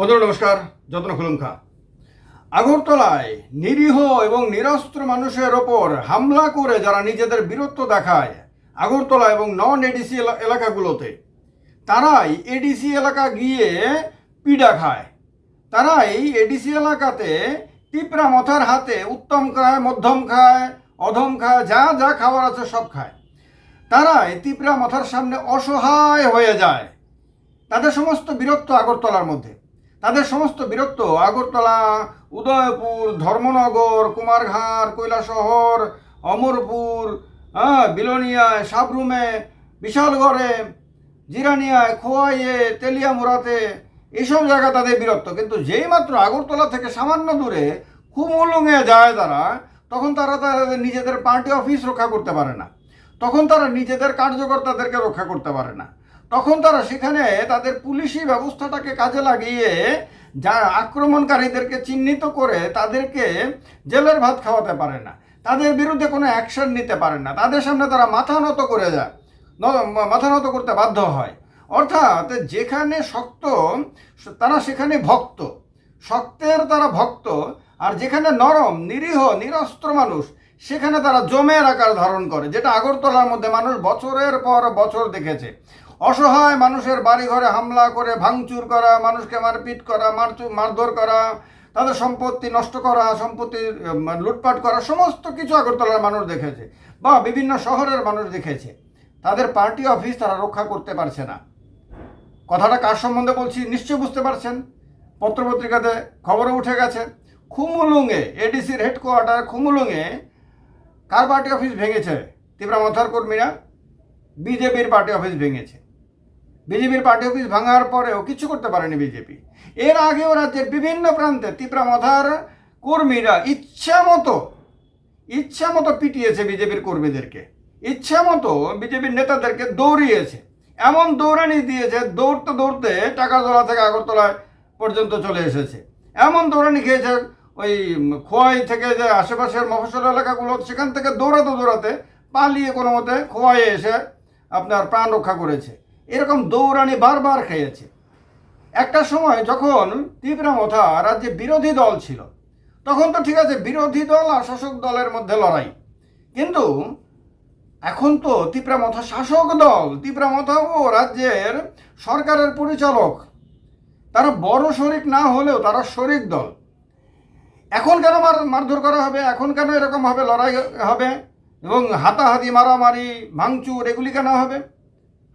বন্ধুরা, নমস্কার। যত্ন খুলুমখা। আগরতলায় নিরীহ এবং নিরস্ত্র মানুষের ওপর হামলা করে যারা নিজেদের বীরত্ব দেখায় আগরতলা এবং নন এডিসি এলাকাগুলোতে, তারাই এডিসি এলাকা গিয়ে পিডা খায়। তারাই এডিসি এলাকাতে পিঁপড়া মথার হাতে উত্তম খায়, মধ্যম খায়, অধম খায়, যা যা খাবার আছে সব খায়। তারাই তিপড়া মাথার সামনে অসহায় হয়ে যায়। তাদের সমস্ত বীরত্ব আগরতলার মধ্যে। তাদের সমস্ত বীরত্ব, আগরতলা, উদয়পুর, ধর্মনগর, কুমারঘাট, কৈলাসহর, অমরপুর হ্যাঁ বিলোনিয়ায়, সাবরুমে, বিশালগড়ে, জিরানিয়ায়, খোয়াইয়ে, তেলিয়ামুড়াতে এইসব জায়গা তাদের বীরত্ব। কিন্তু যেই মাত্র আগরতলা থেকে সামান্য দূরে খুমুলুঙে যায় তারা, তখন তারা তাদের নিজেদের পার্টি অফিস রক্ষা করতে পারে না। তখন তারা নিজেদের কার্যকর্তাদেরকে রক্ষা করতে পারে না। তখন তারা সেখানে তাদের পুলিশি ব্যবস্থাটাকে কাজে লাগিয়ে যা আক্রমণকারীদেরকে চিহ্নিত করে তাদেরকে জেলের ভাত খাওয়াতে পারে না। তাদের বিরুদ্ধে কোনো অ্যাকশন নিতে পারে না। তাদের সামনে তারা মাথা নত করে যায় মাথা নত করতে বাধ্য হয়। অর্থাৎ যেখানে শক্ত, তারা সেখানে ভক্ত। শক্তের তারা ভক্ত, আর যেখানে নরম, নিরীহ, নিরস্ত্র মানুষ, সেখানে তারা জমের আকার ধারণ করে, যেটা আগরতলার মধ্যে মানুষ বছরের পর বছর দেখেছে। অসহায় মানুষের বাড়ি ঘরে হামলা করে, ভাঙচুর করা, মানুষকে মারপিট করা মারধর করা, তাদের সম্পত্তি নষ্ট করা, সম্পত্তি লুটপাট করা, সমস্ত কিছু আগরতলার মানুষ দেখেছে বা বিভিন্ন শহরের মানুষ দেখেছে। তাদের পার্টি অফিস তারা রক্ষা করতে পারছে না। কথাটা কার সম্বন্ধে বলছি নিশ্চয় বুঝতে পারছেন। পত্রপত্রিকাতে খবরও উঠে গেছে। খুমুলুঙে এডিসির হেডকোয়ার্টার খুমুলুঙে কার পার্টি অফিস ভেঙেছে? তীব্রা মথার কর্মীরা? বিজেপির পার্টি অফিস ভেঙেছে। বিজেপির পার্টি অফিস ভাঙার পরেও কিছু করতে পারেনি বিজেপি। এর আগেও রাজ্যের বিভিন্ন প্রান্তে তীব্রা মথার কর্মীরা ইচ্ছা মতো ইচ্ছা মতো পিটিয়েছে বিজেপির কর্মীদেরকে। ইচ্ছা মতো বিজেপির নেতাদেরকে দৌড়িয়েছে। এমন দৌড়ানি দিয়েছে, দৌড়তে দৌড়তে টাকাতলা থেকে আগরতলায় পর্যন্ত চলে এসেছে। এমন দৌড়ানি খেয়েছে ওই খোয়াই থেকে যে আশেপাশের মফসল এলাকাগুলো, সেখান থেকে দৌড়াতে দৌড়াতে পালিয়ে কোনো মতে খোয়াইয়ে এসে আপনার প্রাণ রক্ষা করেছে। এরকম দৌড়ানি বারবার খেয়েছে। একটা সময় যখন তীব্রা মথা রাজ্যে বিরোধী দল ছিল, তখন তো ঠিক আছে, বিরোধী দল আর শাসক দলের মধ্যে লড়াই। কিন্তু এখন তো তীব্রা মথা শাসক দল, তীব্রা মথাও রাজ্যের সরকারের পরিচালক, তারা বড় শরিক না হলেও তারা শরিক দল। এখন কেন মার, মারধর করা হবে? এখন কেন এরকম হবে লড়াই হবে? এবং হাতাহাতি, মারামারি, ভাঙচুর, এগুলি কেন হবে?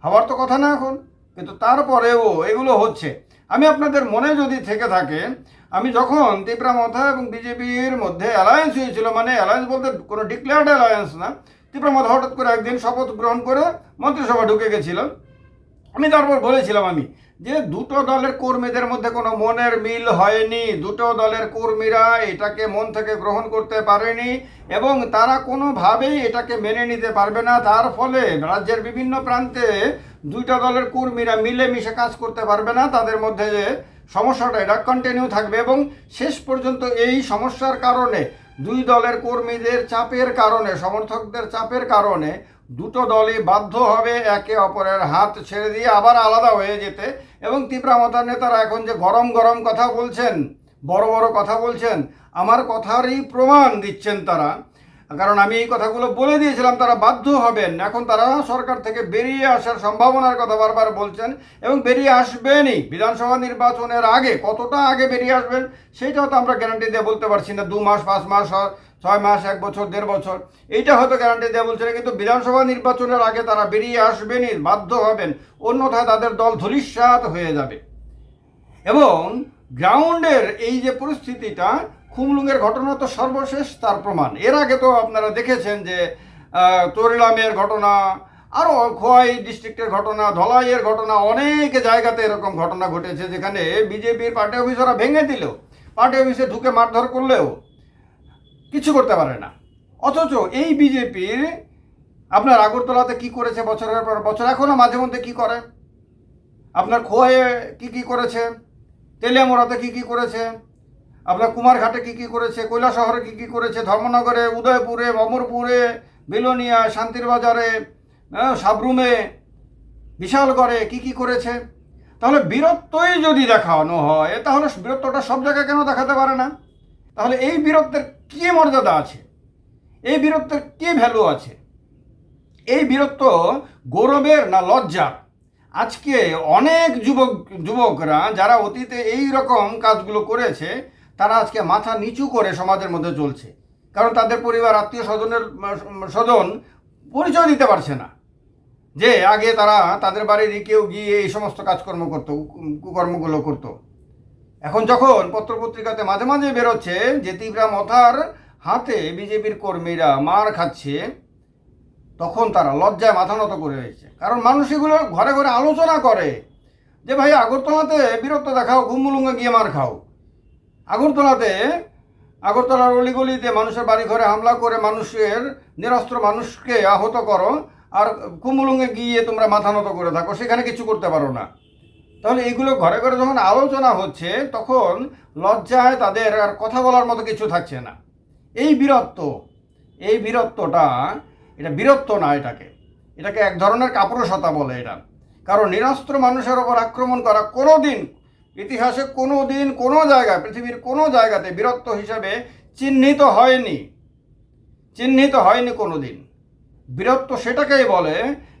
হওয়ার তো কথা না এখন। কিন্তু তারপরেও এগুলো হচ্ছে। আমি আপনাদের মনে যদি থেকে থাকে, আমি যখন তীব্রা মাথা এবং বিজেপির মধ্যে অ্যালায়েন্স হয়েছিল মানে অ্যালায়েন্স বলতে কোনো ডিক্লেয়ার্ড অ্যালায়েন্স না তীব্রা মাথা হঠাৎ করে একদিন শপথ গ্রহণ করে মন্ত্রিসভা ঢুকে গেছিল। আমি তারপর বলেছিলাম আমি যে দুটো দলের কর্মীদের মধ্যে কোনো মনের মিল হয়নি, দুটো দলের কর্মীরা এটাকে মন থেকে গ্রহণ করতে পারেনি এবং তারা কোনোভাবেই এটাকে মেনে নিতে পারবে না। তার ফলে রাজ্যের বিভিন্ন প্রান্তে দুইটা দলের কর্মীরা মিলেমিশে কাজ করতে পারবে না। তাদের মধ্যে যে সমস্যাটা, এটা কন্টিনিউ থাকবে এবং শেষ পর্যন্ত এই সমস্যার কারণে দুই দলের কর্মীদের চাপের কারণে, সমর্থকদের চাপের কারণে দুটো দলই বাধ্য হবে একে অপরের হাত ছেড়ে দিয়ে আবার আলাদা হয়ে যেতে এবং তীব্রামতার নেতারা এখন যে গরম গরম কথা বলছেন, বড় বড় কথা বলছেন, আমার কথারই প্রমাণ দিচ্ছেন তারা। কারণ আমি এই কথাগুলো বলে দিয়েছিলাম, তারা বাধ্য হবেন। এখন তারা সরকার থেকে বেরিয়ে আসার সম্ভাবনার কথা বারবার বলছেন এবং বেরিয়ে আসবেনই। বিধানসভা নির্বাচনের আগে কতটা আগে বেরিয়ে আসবেন সেটাও তো আমরা গ্যারান্টি দিয়ে বলতে পারছি না। দু মাস, পাঁচ মাস ছয় মাস, এক বছর, দেড় বছর, এইটা হয়তো গ্যারান্টি দেওয়া বলছে কিন্তু বিধানসভা নির্বাচনের আগে তারা বেরিয়ে আসবেনই, বাধ্য হবেন। অন্যথায় তাদের দল ধূলিসাৎ হয়ে যাবে। এবং গ্রাউন্ডের এই যে পরিস্থিতিটা খুমলুঙের ঘটনা তো সর্বশেষ, তার প্রমাণ। এর আগে তো আপনারা দেখেছেন যে তরিলামের ঘটনা আরও খোয়াই ডিস্ট্রিক্টের ঘটনা, ধলাইয়ের ঘটনা, অনেক জায়গাতে এরকম ঘটনা ঘটেছে, যেখানে বিজেপির পার্টি অফিসাররা ভেঙে দিল। পার্টি অফিসে ঢুকে মারধর করলেও কিছু করতে পারে না। অথচ এই বিজেপির আপনার আগরতলাতে কি করেছে বছরের পর বছর? এখনও মাঝে মধ্যে কী করে? আপনার খোয়াইয়ে কি কি করেছে? তেলিয়ামোড়াতে কি কি করেছে? আপনার কুমারঘাটে কি কী করেছে কৈলাসহরে কি কী করেছে ধর্মনগরে উদয়পুরে অমরপুরে বিলোনিয়া শান্তির বাজারে হ্যাঁ, সাবরুমে বিশালগড়ে কি কি করেছে? তাহলে বীরত্বই যদি দেখানো হয় তাহলে বীরত্বটা সব জায়গায় কেন দেখাতে পারে না? তাহলে এই বীরত্বের কী মর্যাদা আছে? এই বীরত্বের কী ভ্যালু আছে? এই বীরত্ব গৌরবের না লজ্জার? আজকে অনেক যুবক যুবকরা যারা অতীতে এই রকম কাজগুলো করেছে তারা আজকে মাথা নিচু করে সমাজের মধ্যে চলছে। কারণ তাদের পরিবার, আত্মীয় স্বজনের স্বজন পরিচয় দিতে পারছে না। যে আগে তারা তাদের বাড়ির কেউ গিয়ে এই সমস্ত কাজকর্ম করতো কুকর্মগুলো করতো। এখন যখন পত্রপত্রিকাতে মাঝে মাঝে বেরোচ্ছে যে তীব্রা মথার হাতে বিজেপির কর্মীরা মার খাচ্ছে, তখন তারা লজ্জায় মাথা নত করে রয়েছে। কারণ মানুষ এগুলো ঘরে ঘরে আলোচনা করে যে, ভাই আগরতলাতে বীরত্ব দেখাও ঘুমুলুঙ্গে গিয়ে মার খাও। আগরতলাতে, আগরতলার অলিগলিতে মানুষের বাড়ি ঘরে হামলা করে মানুষের নিরস্ত্র মানুষকে আহত করো আর কুমুলুঙ্গে গিয়ে তোমরা মাথা নত করে থাকো, সেখানে কিছু করতে পারো না। তাহলে এইগুলো ঘরে ঘরে যখন আলোচনা হচ্ছে, তখন লজ্জায় তাদের আর কথা বলার মতো কিছু থাকছে না। এই বীরত্ব, এই বীরত্বটা, এটা বীরত্ব না এটাকে। এটাকে এক ধরনের কাপুরুষতা বলে এটা। কারণ নিরস্ত্র মানুষের ওপর আক্রমণ করা কোনো দিন ইতিহাসে কোনো দিন কোনো জায়গায়, পৃথিবীর কোনো জায়গাতে বীরত্ব হিসাবে চিহ্নিত হয়নি। চিহ্নিত হয়নি কোনো দিন বীরত্ব সেটাকেই বলে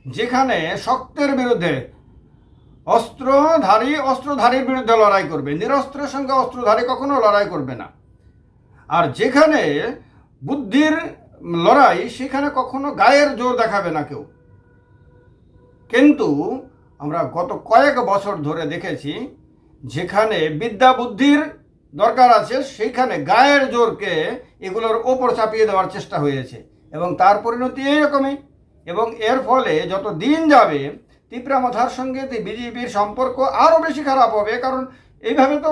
যেখানে শক্তের বিরুদ্ধে অস্ত্রধারী, অস্ত্রধারীর বিরুদ্ধে লড়াই করবে। নিরস্ত্রের সঙ্গে অস্ত্রধারী কখনো লড়াই করবে না। আর যেখানে বুদ্ধির লড়াই, সেখানে কখনো গায়ের জোর দেখাবে না কেউ। কিন্তু আমরা গত কয়েক বছর ধরে দেখেছি যেখানে বিদ্যা বুদ্ধির দরকার আছে, সেইখানে গায়ের জোরকে এগুলোর ওপর চাপিয়ে দেওয়ার চেষ্টা হয়েছে। এবং তার পরিণতি এইরকমই এবং এর ফলে যত দিন যাবে তিপ্রা মাথার সঙ্গে বিজেপির সম্পর্ক আরও বেশি খারাপ হবে, কারণ এইভাবে তো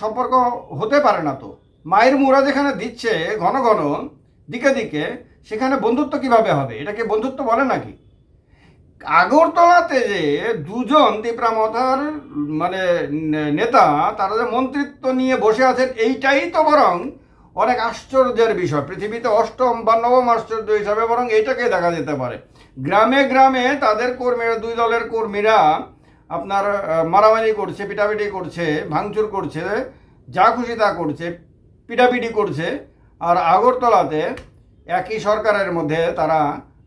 সম্পর্ক হতে পারে না তো। মায়ের মুরা যেখানে দিচ্ছে ঘন ঘন, দিকে দিকে, সেখানে বন্ধুত্ব কীভাবে হবে? এটাকে বন্ধুত্ব বলে নাকি? আগরতলাতে যে দুজন তিপ্রামথার মানে নেতা, তারা যে মন্ত্রিত্ব নিয়ে বসে আছেন, এইটাই তো বরং অনেক আশ্চর্যের বিষয়। পৃথিবীতে অষ্টম বা নবম আশ্চর্য হিসাবে বরং এইটাকে দেখা যেতে পারে। গ্রামে গ্রামে তাদের কর্মীরা দুই দলের কর্মীরা আপনার মারামারি করছে, পিটাপিটি করছে, ভাঙচুর করছে, যা খুশি তা করছে, পিটাপিটি করছে। আর আগরতলাতে একই সরকারের মধ্যে তারা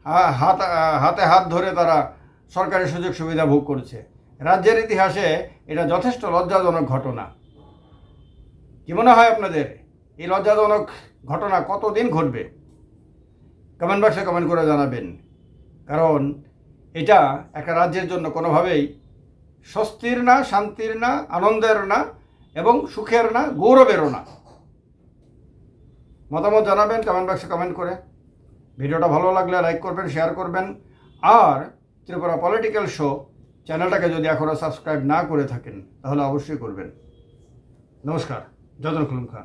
হাত হাতে হাত ধরে তারা সরকারি সুযোগ সুবিধা ভোগ করছে। রাজ্যের ইতিহাসে এটা যথেষ্ট লজ্জাজনক ঘটনা। কি মনে হয় আপনাদের? এই লজ্জাজনক ঘটনা কতদিন ঘটবে? কমেন্ট বক্সে কমেন্ট করে জানাবেন। কারণ এটা একটা রাজ্যের জন্য কোনোভাবেই স্বস্তির না, শান্তির না, আনন্দের না এবং সুখের না, গৌরবেরও না। মতামত জানাবেন, কমেন্ট বক্সে কমেন্ট করে। ভিডিওটা ভালো লাগলে লাইক করবেন, শেয়ার করবেন। আর ত্রিপুরা পলিটিক্যাল শো চ্যানেলটাকে যদি এখনও সাবস্ক্রাইব না করে থাকেন, তাহলে অবশ্যই করবেন। নমস্কার, যতন খুলুম খা